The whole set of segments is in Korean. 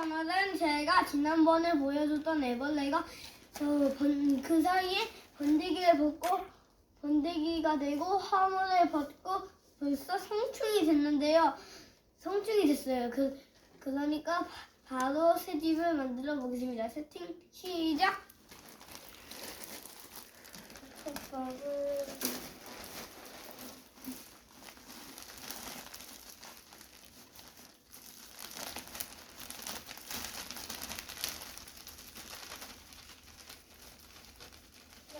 오늘은 제가 지난번에 보여줬던 애벌레가 그, 번, 그 사이에 번데기를 벗고 번데기가 되고 화물을 벗고 벌써 성충이 됐는데요. 성충이 됐어요. 그 그러니까 바, 바로 새 집을 만들어 보겠습니다. 세팅 시작. 첫밥을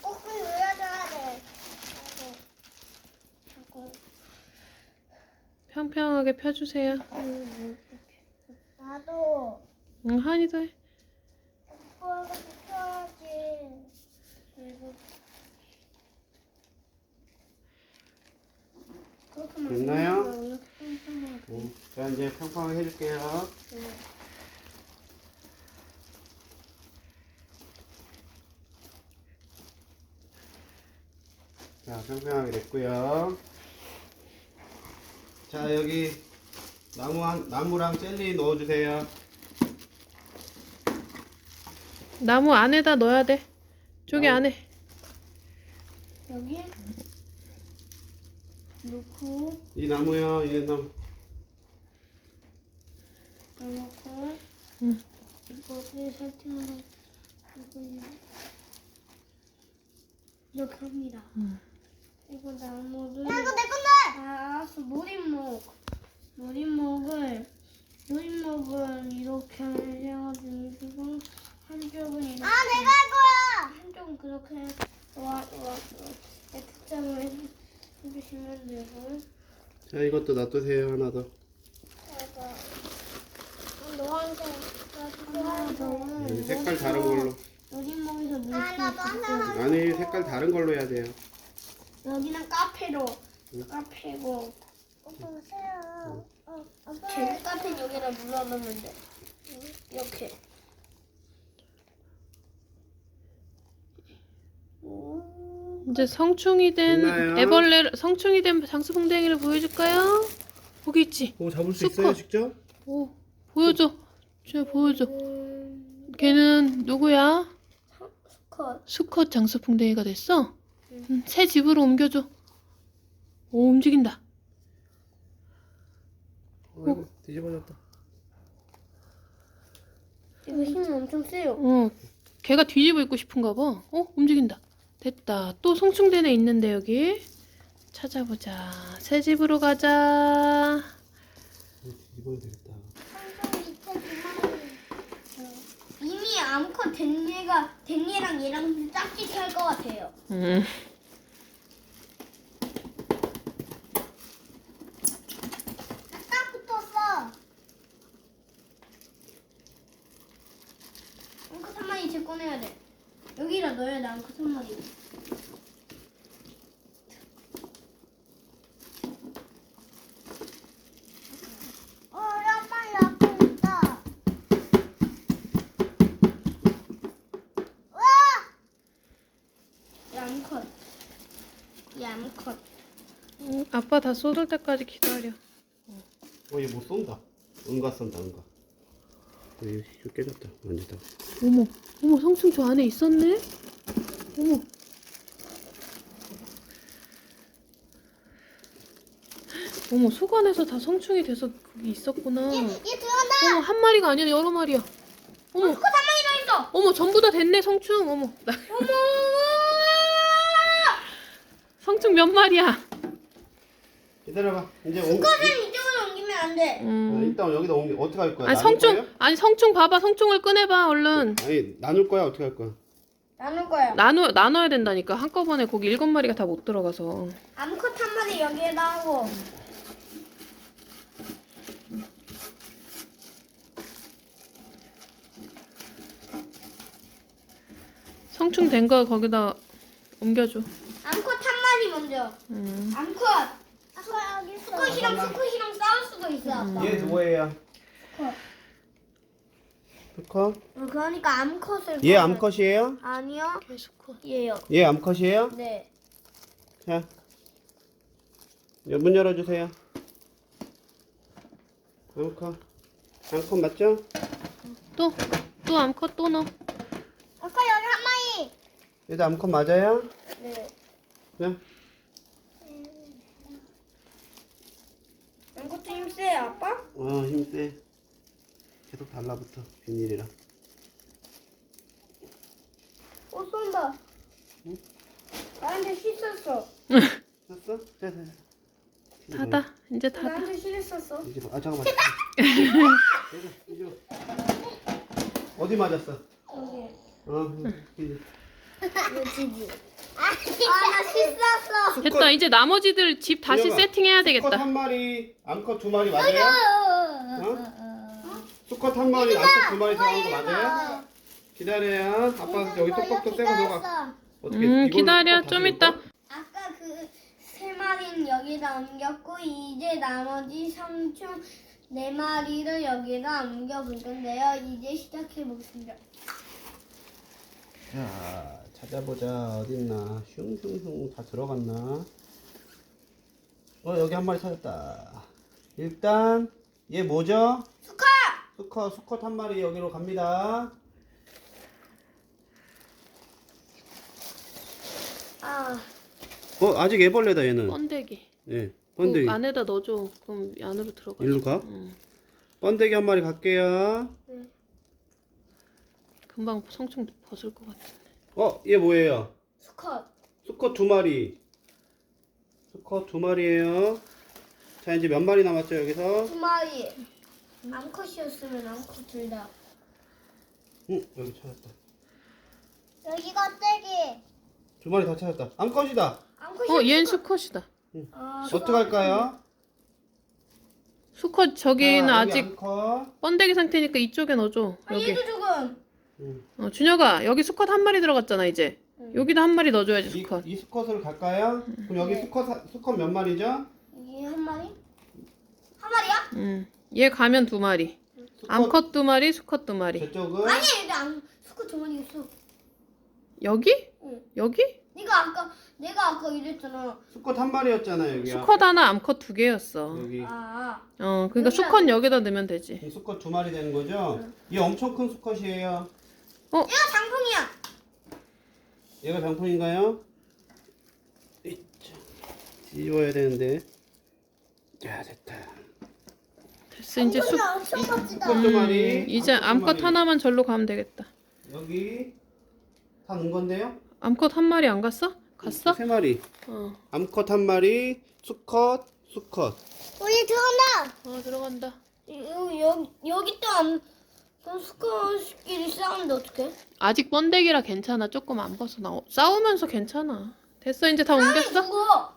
꼭꼭 눌러줘야 돼. 하고 평평하게 펴주세요. 나도 응, 한이도 해. 펴야지. 그리고 됐나요? 평평하게. 음, 자 이제 평평하게 해줄게요. 자 평평하게 됐고요. 자 여기 나무 한, 나무랑 젤리 넣어주세요. 나무 안에다 넣어야 돼. 저기 나무. 안에. 여기 넣고 이 나무요, 이 나무. 넣고 응. 이거를 설탕으로 이거 이렇게 합니다. 응. 이거 나무를 야, 이거 내 건데. 아, 알았어 모림목 모림목을 모림목을 이렇게 해가지고 지금 한쪽은 이렇게 아, 내가 할 거야. 한쪽은 그렇게 와, 와, X점을 해- 해주시면 되고 자 이것도 놔두세요 하나 더. 노란색. 하나 더 여기 색깔 다른 걸로. 모림목에서 물수 아, 있고 아니 색깔 다른 걸로 해야 돼요. 여기는 카페로 응. 카페고 오빠 오세요. 어, 아빠. 제국 카페 여기다 눌러놓으면 돼 이렇게 이제 성충이 된 있나요? 애벌레, 성충이 된 장수풍뎅이를 보여줄까요? 거기 있지. 오 잡을 수 수컷. 있어요 직접? 오, 보여줘. 저 보여줘. 걔는 누구야? 컷 수컷 장수풍뎅이가 됐어? 응, 새 집으로 옮겨줘. 오, 움직인다. 어, 뒤집어졌다. 이거 힘 엄청 세요 어, 걔가 뒤집어 입고 싶은가 봐. 어, 움직인다. 됐다. 또애 있는데 여기. 찾아보자. 새 집으로 가자. 뒤집어야 되겠다. 이미 암컷 된 얘가 된 얘랑 얘랑 짝짓기 할것 같아요 음. 딱 붙었어. 암컷 한 마리 제 꺼내야 돼 여기다 넣어야 돼 암컷 한 마리 어, 야, 빨리 앞에 있다. 와! 이 암컷 이 암컷 음, 아빠 다 쏟을 때까지 기다려. 어얘 못 쏜다. 응가 쏜다 응가. 어, 이거 깨졌다 만지다. 어머, 어머, 성충 저 안에 있었네? 어머. 어머, 속 안에서 다 성충이 돼서 거기 있었구나. 얘 들어간다. 어머, 한 마리가 아니라 여러 마리야. 어머, 암컷 한 마리 더 있어 어머, 전부 다 됐네, 성충. 어머, 나- 어머 성충 몇 마리야? 기다려봐. 이제 옮. 그것은 이쪽으로 옮기면 안돼 아, 음. 일단 여기다 옮기 어떻게 할 거야? 아니, 나눌 성충, 거예요? 아니, 성충 봐봐. 성충을 꺼내봐, 얼른. 아니 나눌 거야 어떻게 할 거야? 나눌 거야 나눠, 나눠야 된다니까. 한꺼번에 거기 일곱 마리가 다 못 들어가서. 암컷 한 마리 여기에다 하고 성충 된 거 거기다 옮겨줘. 암컷 한 마리 먼저 음. 암컷 수컷이랑. 수컷이랑 싸울 수도 있어 아빠 얘 누구예요? 컷. 수컷? 어, 그러니까 암컷을 얘 꺼내- 암컷이에요? 아니요 계속 얘요 얘 암컷이에요? 네 자, 여- 문 열어주세요. 암컷, 암컷 맞죠? 또, 또 암컷 또 넣어. 아까 여기 한 마리. 얘도 암컷 맞아요? 네. 네? 양코트 힘 세 아빠? 어 힘 세 계속 달라붙어 비닐이랑 어 쏜다. 나한테 씻었어. 자, 자. 닫아. 이제 닫아. 나한테 씻었어. 이제 봐. 아 잠깐만 이제, 이제. 어디 맞았어? 여기. 어 이제. 여기지. 아나 씻었어. 됐다. 이제 나머지들 집 다시 준혁아, 세팅해야 수컷 되겠다. 한 마리 암컷 두 마리 맞아요? 어? 수컷 한 마리 암컷 두 마리 들어간 거 맞아요? 기다려요 아빠 여기 톡톡톡 떼고 들어가 어떻게 음, 이걸로 기다려. 좀 다시 이따. 넣을까? 아까 그 세 마리는 여기다 옮겼고 이제 나머지 삼촌 네 마리를 여기다 옮겨볼 건데요. 이제 시작해 보겠습니다. 자 찾아보자 어딨나 슝슝슝 다 들어갔나 어 여기 한 마리 찾았다 일단 얘 뭐죠? 수컷! 수컷 수컷 한 마리 여기로 갑니다 아, 어 아직 애벌레다 얘는 번데기. 예 번데기 그 안에다 넣어줘. 그럼 안으로 들어가. 일로 가 응. 번데기 한 마리 갈게요 금방 성충 벗을 것 같아. 어얘 뭐예요? 수컷. 수컷 두 마리 수컷 두 마리예요 자 이제 몇 마리 남았죠 여기서 두 마리. 암컷이었으면 암컷 둘 다. 응 여기 찾았다 여기 껍데기. 두 마리 다 찾았다 암컷이다 암컷이. 어, 얘는 수컷이다. 아, 어떡할까요? 수컷 저기는 자, 여기 아직 암컷. 번데기 상태니까 이쪽에 넣어줘. 아, 여기. 얘도 조금. 응. 어, 준혁아, 여기 수컷 한 마리 들어갔잖아, 이제. 여기도 한 마리 넣어줘야지, 이, 수컷. 이 수컷을 갈까요? 그럼 여기 수컷 사- 수컷 몇 마리죠? 이게 한 마리? 한 마리야? 응. 얘 가면 두 마리. 수컷 암컷 두 마리, 수컷 두 마리. 저쪽은 아니, 여기 암 수컷 두 마리 있어. 여기? 응. 여기? 네가 아까 내가 아까 이랬잖아. 수컷 한 마리였잖아 여기야. 수컷 하나, 암컷 두 개였어. 여기 아, 어, 그러니까 여기다- 수컷 여기다 넣으면 되지. 수컷 두 마리 되는 거죠? 얘 엄청 큰 수컷이에요. 얘가 장풍이야. 얘가 장풍인가요? 이차. 뒤집어야 되는데. 야 됐다. 됐어, 이제 엄청 멋지다. 두 마리. 음, 이제 암컷 마리. 하나만 절로 가면 되겠다. 여기 다 넣은 건데요? 암컷 한 마리 안 갔어? 갔어? 세 마리. 어. 암컷 한 마리, 수컷, 수컷. 우리 들어간다. 어, 들어간다. 여기 여기 여기 또 암. 또 수컷끼리 싸우는데 어떡해? 아직 번데기라 괜찮아. 조금 안 벗어나. 싸우면서 괜찮아. 됐어, 이제 다 옮겼어? 그거.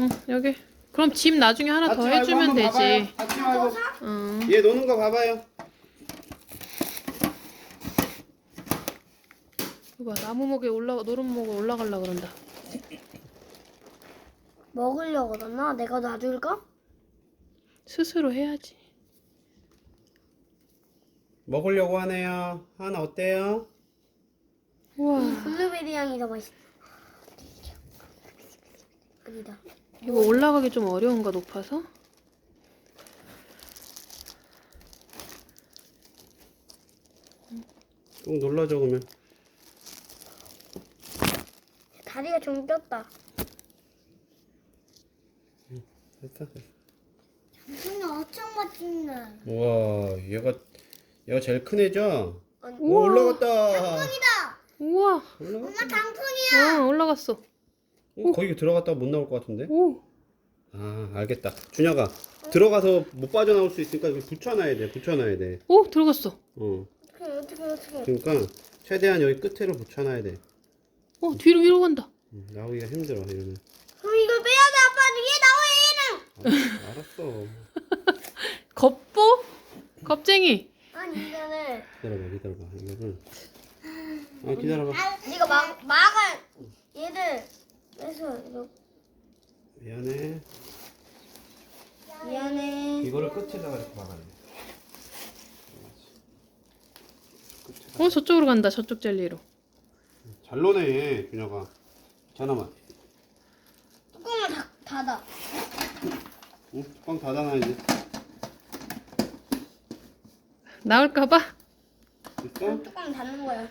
응, 여기. 그럼 집 나중에 하나 더 해주면 되지. 닫지 말고. 응. 얘 노는 거 봐봐요. 이거 봐, 나무목에 올라 노른목에 올라가려 그런다. 먹으려고 그러나? 내가 놔줄까? 스스로 해야지. 먹으려고 하네요. 하나 어때요? 우와. 블루베리 향이 더 맛있어. 아니다. 이거 올라가기 좀 어려운가 높아서? 꼭 눌러줘 그러면. 다리가 좀 꼈다. 됐어. 무슨 엄청 멋지네. 우와, 얘가 얘가 제일 큰 애죠? 오, 올라갔다. 이다. 우와. 올라갔다. 엄마 장풍이야. 어, 올라갔어. 어, 거기 들어갔다 못 나올 것 같은데? 오. 아, 알겠다. 준혁아, 들어가서 못 빠져나올 수 있으니까 이거 붙여놔야 돼. 붙여놔야 돼. 오, 들어갔어. 어, 어떻게 어떻게 어떻게. 그러니까 최대한 여기 끝으로 붙여놔야 돼. 어, 뒤로 위로 간다. 음, 나오기가 힘들어 이러면. 그럼 이걸 빼야 돼 아빠 위에 나와 얘는. 아, 알았어. 겁보? 겁쟁이. 아니 이거는 기다려봐, 기다려봐. 이거를. 네가 막 막을 얘를 빼서 이거 미안해. 미안해. 이거를 끝에다가 이렇게 막아야 돼. 어, 저쪽으로 간다. 저쪽 젤리로. 잘 노네, 준혁아. 자나만. 뚜껑을 닫, 닫아. 응? 뚜껑 닫아놔야지. 나올까봐? 됐어? 뚜껑 닫는 거야.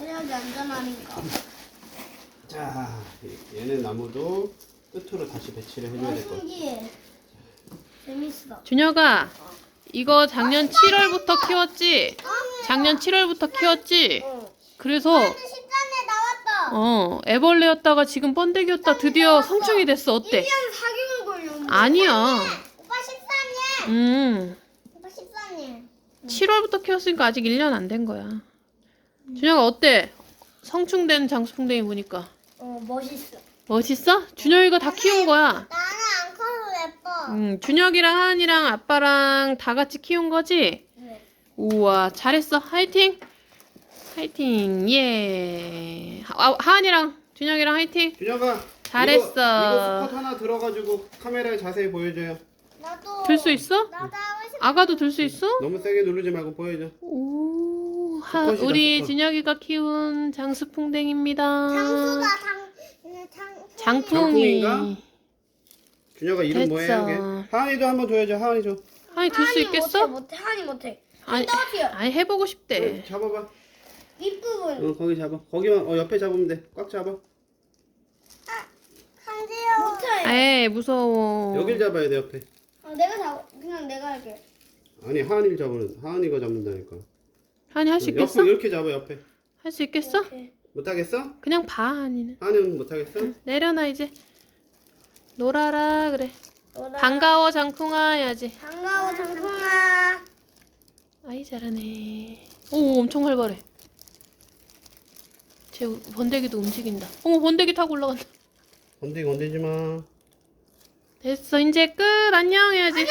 해야지 안전하니까. 자, 얘는 나무도 끝으로 다시 배치를 해줘야 아, 될것 같아. 신기해. 재밌어. 준혁아, 이거 작년 7월부터 키웠지? 작년 7월부터 키웠지? 어. 그래서 식단에 나왔다. 어 애벌레였다가 지금 번데기였다 드디어 성충이 됐어. 어때? 1년 4개월 걸렸는데. 아니야. 오빠 14년. 음, 오빠 14년. 7월부터 키웠으니까 아직 1년 안 된 거야. 준혁아 어때? 성충된 장수풍뎅이 보니까 어, 멋있어. 멋있어? 준혁이가 다 키운 거야. 나는 안 커서 예뻐. 음, 준혁이랑 하은이랑 아빠랑 다 같이 키운 거지? 네. 우와, 잘했어. 화이팅! 화이팅! 예. 하, 하은이랑 준혁이랑 화이팅! 준혁아. 잘했어. 이거, 이거 스컷 하나 들어가지고 카메라에 자세히 보여줘요. 나도. 들 수 있어? 나도 하고 싶어. 아가도 들 수 있어? 너무 세게 누르지 말고 보여줘. 오, 하, 수컷이다, 우리 수컷. 준혁이가 키운 장수풍뎅입니다. 장수다 장. 음, 장. 장풍이. 장풍인가? 준혁아 이름 뭐예요? 됐어. 이게? 하은이도 한번 줘야죠. 하은이 줘. 하은이 들수 하니 있겠어? 못해, 못해. 하니 못해. 아니. 아니 해보고 싶대. 응, 잡아봐. 윗부분. 어 거기 잡아. 거기만 어 옆에 잡으면 돼. 꽉 잡아. 간지러워. 못해. 에이 무서워. 여길 잡아야 돼 옆에. 어, 내가 잡, 그냥 내가 할게. 아니 하은이를 잡으는 하은이가 잡는다니까. 하은이 할수 옆에 있겠어? 이렇게 잡아 옆에. 할 수 있겠어? 이렇게. 못하겠어? 그냥 봐 하은이는. 하은이는 못하겠어? 내려놔 이제. 놀아라 그래. 너랑 반가워 장풍아 해야지. 반가워 장풍아. 아이 잘하네. 오 엄청 활발해. 쟤 번데기도 움직인다. 어머 번데기 타고 올라간다. 건드기 건드지 마. 됐어 이제 끝 안녕 해야지.